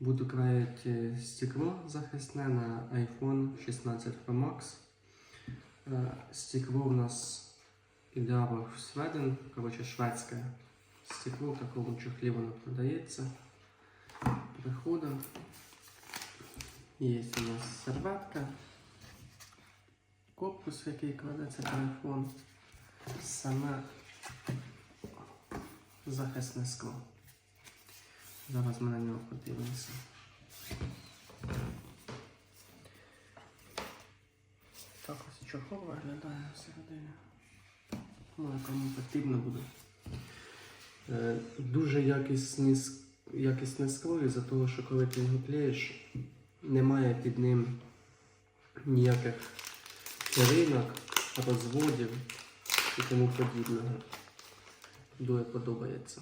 Буду країти стекло захисне на iPhone 16 Pro Max. Е, Стекло у нас ідеало Сведен, коротше шведське стекло, в такому чохлі воно продається. Приходимо. Є у нас серветка, корпус, в який кладеться телефон, саме захисне скло. Зараз ми на нього подивимося. Так ось чохол виглядає всередині. Ну, кому потрібно буде. Е, Дуже якісні, якісне скло, із-за того, що коли ти його клеїш, немає під ним ніяких ринок, розводів і тому подібного. Дуже подобається.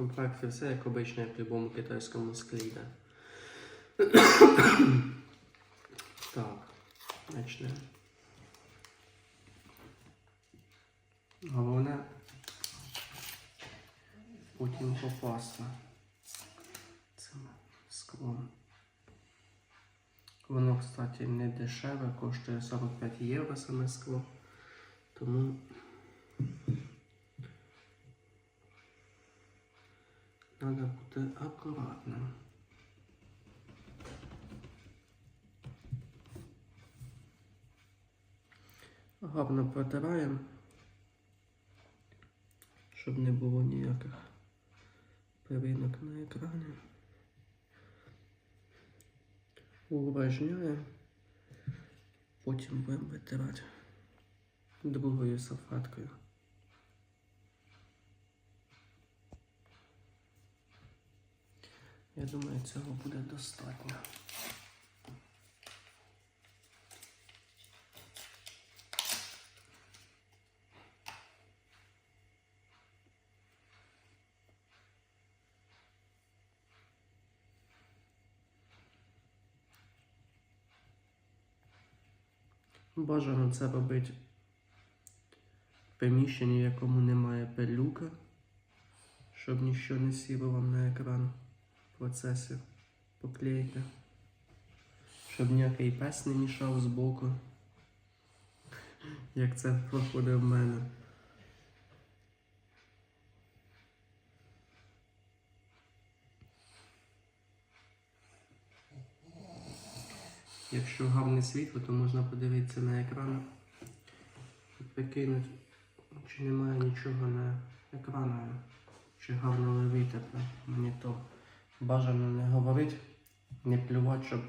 Комплекті все як обично, як в будь-якому китайському склі. Так, почнемо. Головне потім попасти цим склом. Воно, кстати, не дешеве, коштує 45 євро саме скло. Тому бути акуратним. Гарно протираємо, щоб не було ніяких пилинок на екрані. Увлажняємо, потім будемо витирати другою салфеткою. Я думаю, цього буде достатньо. Бажано це робити в приміщенні, в якому немає пилюка, щоб нічого не сіло вам на екран в процесі поклейки. Щоб ніякий пес не мішав збоку, як це проходить в мене. Якщо гарне світло, то можна подивитися на екран і прикинути, чи немає нічого на екрані, чи гарно ловити монітор. Бажано не говорити, не плювати, щоб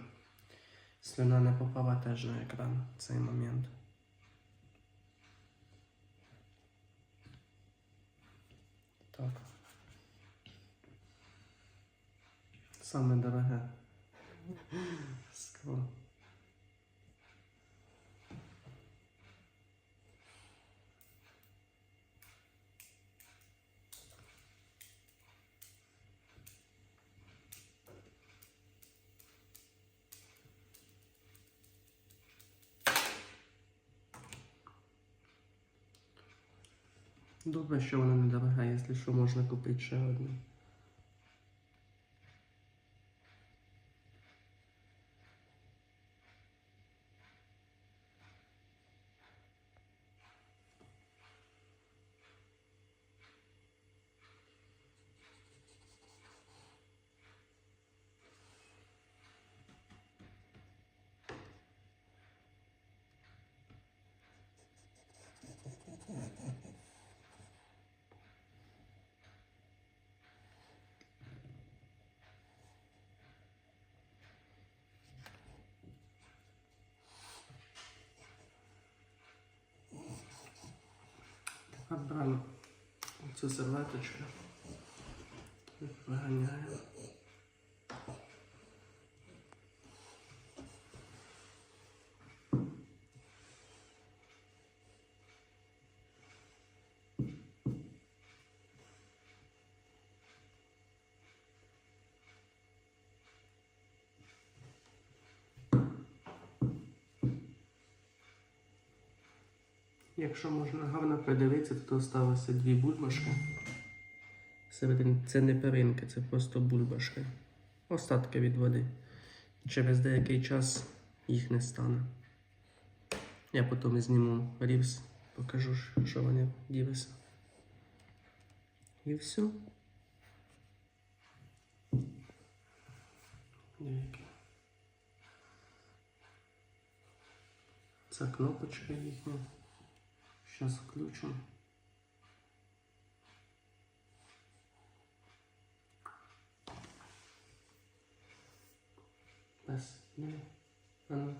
слюна не попала теж на екран в цей момент. Так. Саме дороге. Скло. Добре, що вона не дорога, якщо що можна купити ще одну. Беремо цю серветочку виганяємо. Якщо можна гарно придивитися, то залишилося дві бульбашки. Всередині це не перинки, це просто бульбашки. Остатки від води. Через деякий час їх не стане. Я потім зніму рівс, покажу, що вони ділися. І все. Це кнопочка їхня. Зараз включу. Без. Ну, а ну.